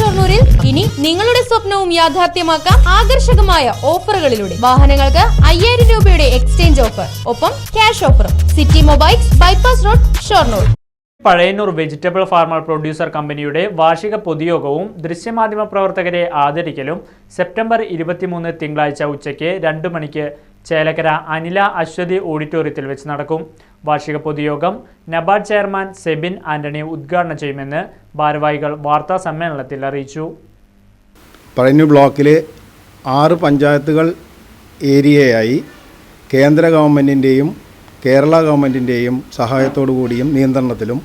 ഷൊർണൂരിൽ ഇനി നിങ്ങളുടെ സ്വപ്നവും യാഥാർത്ഥ്യമാക്കാം ആകർഷകമായ ഓഫറുകളിലൂടെ. വാഹനങ്ങൾക്ക് അയ്യായിരം രൂപയുടെ എക്സ്ചേഞ്ച് ഓഫർ ഒപ്പം ക്യാഷ് ഓഫറും. City mobiles bypass road Shoranur. Pazhayannur vegetable farmer producer കമ്പനിയുടെ വാർഷിക പൊതുയോഗവും ദൃശ്യമാധ്യമ പ്രവർത്തകരെ ആദരിക്കലും സെപ്റ്റംബർ ഇരുപത്തിമൂന്ന് തിങ്കളാഴ്ച ഉച്ചയ്ക്ക് രണ്ട് മണിക്ക് ചേലക്കര അനില അശ്വതി ഓഡിറ്റോറിയത്തിൽ വെച്ച് നടക്കും. വാർഷിക പൊതുയോഗം നബാർഡ് ചെയർമാൻ സെബിൻ ആന്റണി ഉദ്ഘാടനം ചെയ്യുമെന്ന് ഭാരവാഹികൾ വാർത്താ സമ്മേളനത്തിൽ അറിയിച്ചു. പറഞ്ഞു ബ്ലോക്കിലെ ആറ് പഞ്ചായത്തുകൾ ഏരിയയായി കേന്ദ്ര ഗവൺമെന്റിന്റെയും കേരള ഗവൺമെന്റിന്റെയും സഹായത്തോടു കൂടിയും നിയന്ത്രണത്തിലും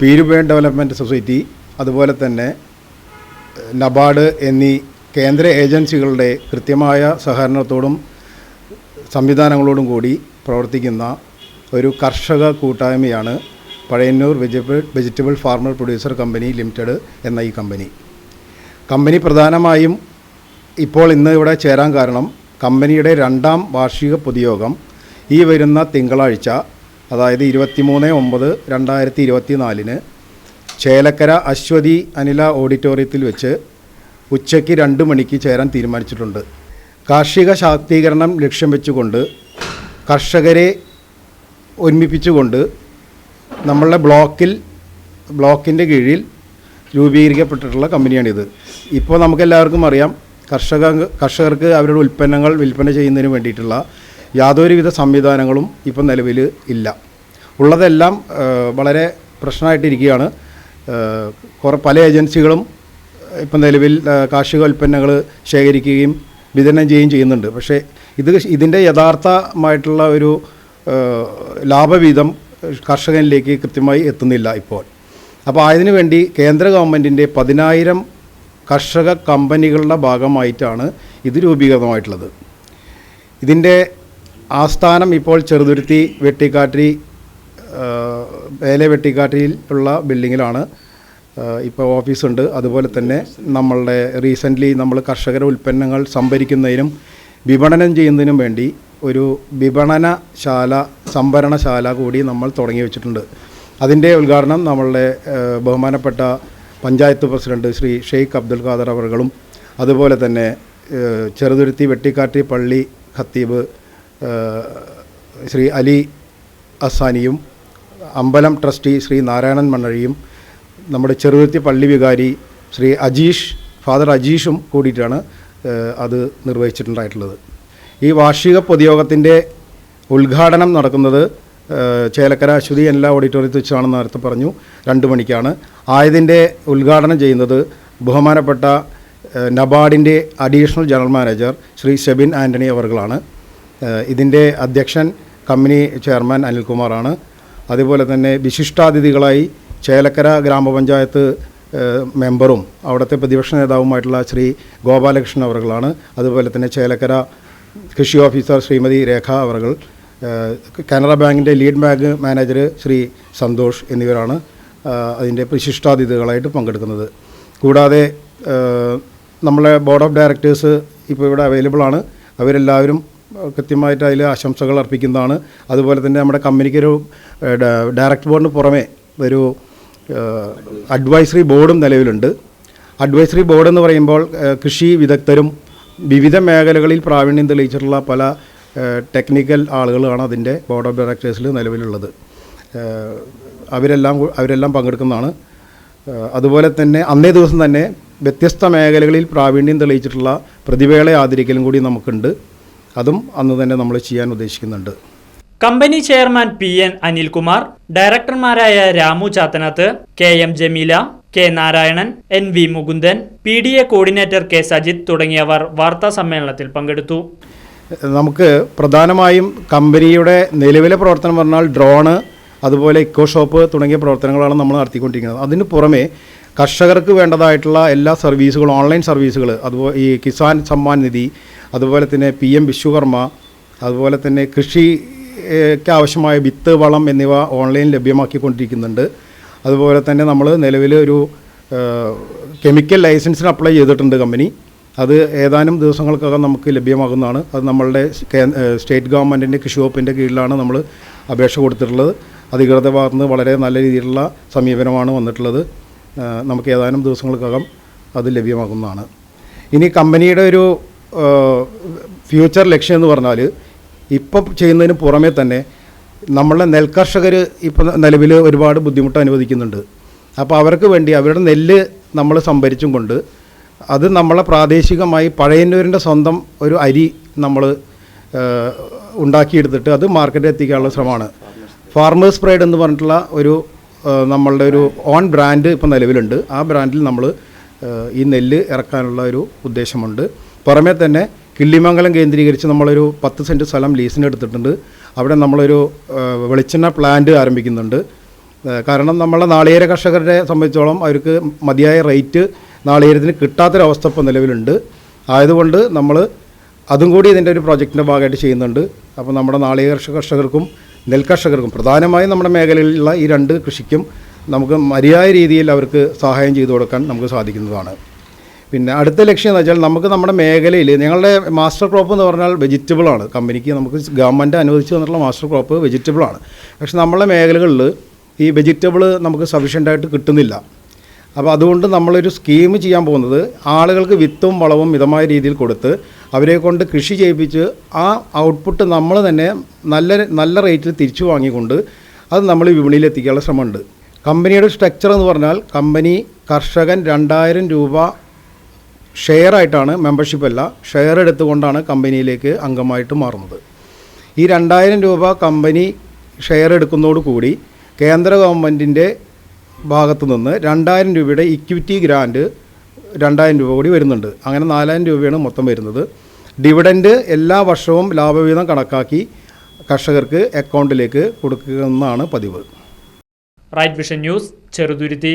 പീരുപേൺ ഡെവലപ്മെന്റ് സൊസൈറ്റി അതുപോലെ തന്നെ നബാർഡ് എന്നീ കേന്ദ്ര ഏജൻസികളുടെ കൃത്യമായ സഹകരണത്തോടും സംവിധാനങ്ങളോടും കൂടി പ്രവർത്തിക്കുന്ന ഒരു കർഷക കൂട്ടായ്മയാണ് Pazhayannur vegetable vegetable farmer producer company limited എന്ന ഈ കമ്പനി. കമ്പനി പ്രധാനമായും ഇപ്പോൾ ഇന്ന് ഇവിടെ ചേരാൻ കാരണം കമ്പനിയുടെ രണ്ടാം വാർഷിക പൊതുയോഗം ഈ വരുന്ന തിങ്കളാഴ്ച അതായത് ഇരുപത്തിമൂന്ന് ഒമ്പത് രണ്ടായിരത്തി ഇരുപത്തി നാലിന് ചേലക്കര അശ്വതി അനില ഓഡിറ്റോറിയത്തിൽ വെച്ച് ഉച്ചയ്ക്ക് രണ്ട് മണിക്ക് ചേരാൻ തീരുമാനിച്ചിട്ടുണ്ട്. കാർഷിക ശാക്തീകരണം ലക്ഷ്യം വെച്ചുകൊണ്ട് കർഷകരെ ഒരുമിപ്പിച്ചുകൊണ്ട് നമ്മളുടെ ബ്ലോക്കിൽ ബ്ലോക്കിന്റെ കീഴിൽ രൂപീകരിക്കപ്പെട്ടിട്ടുള്ള കമ്പനിയാണിത്. ഇപ്പോൾ നമുക്കെല്ലാവർക്കും അറിയാം കർഷക കർഷകർക്ക് അവരുടെ ഉൽപ്പന്നങ്ങൾ വിൽപ്പന ചെയ്യുന്നതിന് വേണ്ടിയിട്ടുള്ള യാതൊരുവിധ സംവിധാനങ്ങളും ഇപ്പം നിലവിൽ ഇല്ല. ഉള്ളതെല്ലാം വളരെ പ്രശ്നമായിട്ടിരിക്കുകയാണ്. കുറെ പല ഏജൻസികളും ഇപ്പം നിലവിൽ കാർഷിക ഉൽപ്പന്നങ്ങൾ ശേഖരിക്കുകയും വിതരണം ചെയ്യുകയും ചെയ്യുന്നുണ്ട്. പക്ഷേ ഇത് ഇതിന്റെ യഥാർത്ഥമായിട്ടുള്ള ഒരു ലാഭവിഹിതം കർഷകനിലേക്ക് കൃത്യമായി എത്തുന്നില്ല ഇപ്പോൾ. അപ്പോൾ അതിനു വേണ്ടി കേന്ദ്ര ഗവൺമെന്റിന്റെ പതിനായിരം കർഷക കമ്പനികളുടെ ഭാഗമായിട്ടാണ് ഇത് രൂപീകൃതമായിട്ടുള്ളത്. ഇതിന്റെ ആസ്ഥാനം ഇപ്പോൾ ചെറുതുരുത്തി വെട്ടിക്കാട്ടി വേല വെട്ടിക്കാട്ടിയിൽ ഉള്ള ബിൽഡിങ്ങിലാണ് ഇപ്പോൾ ഓഫീസുണ്ട്. അതുപോലെ തന്നെ നമ്മളുടെ റീസെന്റ്ലി നമ്മൾ കർഷകരുടെ ഉൽപ്പന്നങ്ങൾ സംഭരിക്കുന്നതിനും വിപണനം ചെയ്യുന്നതിനും വേണ്ടി ഒരു വിപണനശാല സംഭരണശാല കൂടി നമ്മൾ തുടങ്ങി വെച്ചിട്ടുണ്ട്. അതിന്റെ ഉദ്ഘാടനം നമ്മളുടെ ബഹുമാനപ്പെട്ട പഞ്ചായത്ത് പ്രസിഡന്റ് ശ്രീ ഷെയ്ഖ് അബ്ദുൽ ഖാദർ അവറുകളും അതുപോലെ തന്നെ ചെറുതുരുത്തി വെട്ടിക്കാട്ടി പള്ളി ഖത്തീബ് ശ്രീ അലി അസാനിയും അമ്പലം ട്രസ്റ്റി ശ്രീ നാരായണൻ മണ്ണഴിയും നമ്മുടെ ചെറുതുരുത്തി പള്ളി വികാരി ശ്രീ അജീഷ് ഫാദർ അജീഷും കൂടിയിട്ടാണ് അത് നിർവഹിച്ചിട്ടുണ്ടായിട്ടുള്ളത്. ഈ വാർഷിക പൊതുയോഗത്തിന്റെ ഉദ്ഘാടനം നടക്കുന്നത് ചേലക്കര അശ്വതി എല്ലാ ഓഡിറ്റോറിയത്തിൽ വെച്ചാണെന്ന് നേരത്തെ പറഞ്ഞു. രണ്ട് മണിക്കാണ്. ആയതിന്റെ ഉദ്ഘാടനം ചെയ്യുന്നത് ബഹുമാനപ്പെട്ട നബാർഡിന്റെ additional general manager Shri Shebin Antony അവർകളാണ്. ഇതിന്റെ അധ്യക്ഷൻ കമ്പനി ചെയർമാൻ അനിൽകുമാറാണ്. അതുപോലെ തന്നെ വിശിഷ്ടാതിഥികളായി ചേലക്കര ഗ്രാമപഞ്ചായത്ത് മെമ്പറും അവിടുത്തെ പ്രതിപക്ഷ നേതാവുമായിട്ടുള്ള ശ്രീ ഗോപാലകൃഷ്ണൻ അവർകളാണ്. അതുപോലെ തന്നെ ചേലക്കര കൃഷി ഓഫീസർ ശ്രീമതി രേഖ അവർകൾ കാനറ ബാങ്കിന്റെ lead bank manager Shri Santhosh എന്നിവരാണ് അതിന്റെ വിശിഷ്ടാതിഥികളായിട്ട് പങ്കെടുക്കുന്നത്. കൂടാതെ നമ്മളെ ബോർഡ് ഓഫ് ഡയറക്ടേഴ്സ് ഇപ്പോൾ ഇവിടെ അവൈലബിൾ ആണ്. അവരെല്ലാവരും കൃത്യമായിട്ട് അതിൽ ആശംസകൾ അർപ്പിക്കുന്നതാണ്. അതുപോലെ തന്നെ നമ്മുടെ കമ്പനിക്കൊരു ഒരു ഡയറക്ടർ ബോർഡിന് പുറമെ ഒരു അഡ്വൈസറി ബോർഡും നിലവിലുണ്ട്. അഡ്വൈസറി ബോർഡ് എന്ന് പറയുമ്പോൾ കൃഷി വിദഗ്ധരും വിവിധ മേഖലകളിൽ പ്രാവീണ്യം തെളിയിച്ചിട്ടുള്ള പല ടെക്നിക്കൽ ആളുകളാണ് അതിന്റെ ബോർഡ് ഓഫ് ഡയറക്ടേഴ്സിൽ നിലവിലുള്ളത്. അവരെല്ലാം അവരെല്ലാം പങ്കെടുക്കുന്നതാണ്. അതുപോലെ തന്നെ അന്നേ ദിവസം തന്നെ വ്യത്യസ്ത മേഖലകളിൽ പ്രാവീണ്യം തെളിയിച്ചിട്ടുള്ള പ്രതിഭകളെ ആദരിക്കലും കൂടി നമുക്കുണ്ട്. അതും അന്ന് തന്നെ നമ്മൾ ചെയ്യാൻ ഉദ്ദേശിക്കുന്നുണ്ട്. Company chairman P N Anilkumar ഡയറക്ടർമാരായ Ramu Chathanath K M Jameela K Narayanan N V Mukundan P D A coordinator K Sajith തുടങ്ങിയവർ വാർത്താ സമ്മേളനത്തിൽ പങ്കെടുത്തു. നമുക്ക് പ്രധാനമായും കമ്പനിയുടെ നിലവിലെ പ്രവർത്തനം പറഞ്ഞാൽ ഡ്രോണ് അതുപോലെ ഇക്കോ ഷോപ്പ് തുടങ്ങിയ പ്രവർത്തനങ്ങളാണ് നമ്മൾ നടത്തിക്കൊണ്ടിരിക്കുന്നത്. അതിന് പുറമെ കർഷകർക്ക് വേണ്ടതായിട്ടുള്ള എല്ലാ സർവീസുകളും ഓൺലൈൻ സർവീസുകൾ അതുപോലെ ഈ കിസാൻ സമ്മാൻ നിധി അതുപോലെ തന്നെ പി എം വിശ്വകർമ്മ അതുപോലെ തന്നെ കൃഷിക്ക് ആവശ്യമായ വിത്ത് വളം എന്നിവ ഓൺലൈൻ ലഭ്യമാക്കിക്കൊണ്ടിരിക്കുന്നുണ്ട്. അതുപോലെ തന്നെ നമ്മൾ നിലവിൽ ഒരു കെമിക്കൽ ലൈസൻസിന് അപ്ലൈ ചെയ്തിട്ടുണ്ട് കമ്പനി. അത് ഏതാനും ദിവസങ്ങൾക്കകം നമുക്ക് ലഭ്യമാകുന്നതാണ്. അത് നമ്മളുടെ സ്റ്റേറ്റ് ഗവൺമെന്റിന്റെ കൃഷി വകുപ്പിന്റെ കീഴിലാണ് നമ്മൾ അപേക്ഷ കൊടുത്തിട്ടുള്ളത്. അധികൃത ഭാഗത്ത് വളരെ നല്ല രീതിയിലുള്ള സമീപനമാണ് വന്നിട്ടുള്ളത്. നമുക്ക് ഏതാനും ദിവസങ്ങൾക്കകം അത് ലഭ്യമാകുന്നതാണ്. ഇനി കമ്പനിയുടെ ഒരു ഫ്യൂച്ചർ ലക്ഷ്യം എന്ന് പറഞ്ഞാൽ ഇപ്പം ചെയ്യുന്നതിന് പുറമേ തന്നെ നമ്മളെ നെൽകർഷകർ ഇപ്പോൾ നിലവിൽ ഒരുപാട് ബുദ്ധിമുട്ട് അനുവദിക്കുന്നുണ്ട്. അപ്പോൾ അവർക്ക് വേണ്ടി അവരുടെ നെല്ല് നമ്മൾ സംഭരിച്ചും കൊണ്ട് അത് നമ്മളെ പ്രാദേശികമായി പഴയന്നൂരിന്റെ സ്വന്തം ഒരു അരി നമ്മൾ ഉണ്ടാക്കിയെടുത്തിട്ട് അത് മാർക്കറ്റിൽ എത്തിക്കാനുള്ള ശ്രമമാണ്. ഫാർമേഴ്സ് പ്രൈഡ് എന്ന് പറഞ്ഞിട്ടുള്ള ഒരു നമ്മളുടെ ഒരു ഓൺ ബ്രാൻഡ് ഇപ്പോൾ നിലവിലുണ്ട്. ആ ബ്രാൻഡിൽ നമ്മൾ ഈ നെല്ല് ഇറക്കാനുള്ള ഒരു ഉദ്ദേശമുണ്ട്. പുറമേ തന്നെ കിള്ളിമംഗലം കേന്ദ്രീകരിച്ച് നമ്മളൊരു പത്ത് സെന്റ് സ്ഥലം ലീസിന് എടുത്തിട്ടുണ്ട്. അവിടെ നമ്മളൊരു വെളിച്ചെണ്ണ പ്ലാന്റ് ആരംഭിക്കുന്നുണ്ട്. കാരണം നമ്മളെ നാളികേര കർഷകരെ സംബന്ധിച്ചോളം അവർക്ക് മതിയായ റേറ്റ് നാളികേരത്തിന് കിട്ടാത്തൊരവസ്ഥ ഇപ്പോൾ നിലവിലുണ്ട്. ആയതുകൊണ്ട് നമ്മൾ അതും കൂടി ഇതിന്റെ ഒരു പ്രോജക്റ്റിന്റെ ഭാഗമായിട്ട് ചെയ്യുന്നുണ്ട്. അപ്പോൾ നമ്മുടെ നാളികേര കർഷകർക്കും നെൽകർഷകർക്കും പ്രധാനമായും നമ്മുടെ മേഖലയിലുള്ള ഈ രണ്ട് കൃഷിക്കും നമുക്ക് മതിയായ രീതിയിൽ അവർക്ക് സഹായം ചെയ്തു കൊടുക്കാൻ നമുക്ക് സാധിക്കുന്നതാണ്. പിന്നെ അടുത്ത ലക്ഷ്യം എന്ന് വെച്ചാൽ നമുക്ക് നമ്മുടെ മേഖലയിൽ ഞങ്ങളുടെ മാസ്റ്റർ ക്രോപ്പ് എന്ന് പറഞ്ഞാൽ വെജിറ്റബിൾ ആണ്. കമ്പനിക്ക് നമുക്ക് ഗവൺമെന്റ് അനുവദിച്ച് തന്നിട്ടുള്ള മാസ്റ്റർ ക്രോപ്പ് വെജിറ്റബിളാണ് പക്ഷെ നമ്മളെ മേഖലകളിൽ ഈ വെജിറ്റബിൾ നമുക്ക് സഫീഷ്യന്റായിട്ട് കിട്ടുന്നില്ല. അപ്പോൾ അതുകൊണ്ട് നമ്മളൊരു സ്കീം ചെയ്യാൻ പോകുന്നത് ആളുകൾക്ക് വിത്തും വളവും മിതമായ രീതിയിൽ കൊടുത്ത് അവരെ കൊണ്ട് കൃഷി ചെയ്യിപ്പിച്ച് ആ ഔട്ട്പുട്ട് നമ്മൾ തന്നെ നല്ല നല്ല റേറ്റിൽ തിരിച്ചു വാങ്ങിക്കൊണ്ട് അത് നമ്മൾ വിപണിയിൽ എത്തിക്കാനുള്ള ശ്രമമുണ്ട്. കമ്പനിയുടെ സ്ട്രക്ചർ എന്ന് പറഞ്ഞാൽ കമ്പനി കർഷകൻ രണ്ടായിരം രൂപ ഷെയർ ആയിട്ടാണ് മെമ്പർഷിപ്പ് അല്ല ഷെയർ എടുത്തുകൊണ്ടാണ് കമ്പനിയിലേക്ക് അംഗമായിട്ട് മാറുന്നത്. ഈ രണ്ടായിരം രൂപ കമ്പനി ഷെയർ എടുക്കുന്നതോടുകൂടി കേന്ദ്ര ഗവൺമെന്റിന്റെ ഭാഗത്തു നിന്ന് രണ്ടായിരം രൂപയുടെ ഇക്വിറ്റി ഗ്രാൻഡ് രണ്ടായിരം രൂപ കൂടി വരുന്നുണ്ട്. അങ്ങനെ നാലായിരം രൂപയാണ് മൊത്തം വരുന്നത്. ഡിവിഡൻഡ് എല്ലാ വർഷവും ലാഭവിഹിതം കണക്കാക്കി കർഷകർക്ക് അക്കൗണ്ടിലേക്ക് കൊടുക്കുന്നതാണ് പതിവ്. Right vision news Cheruthuruthy.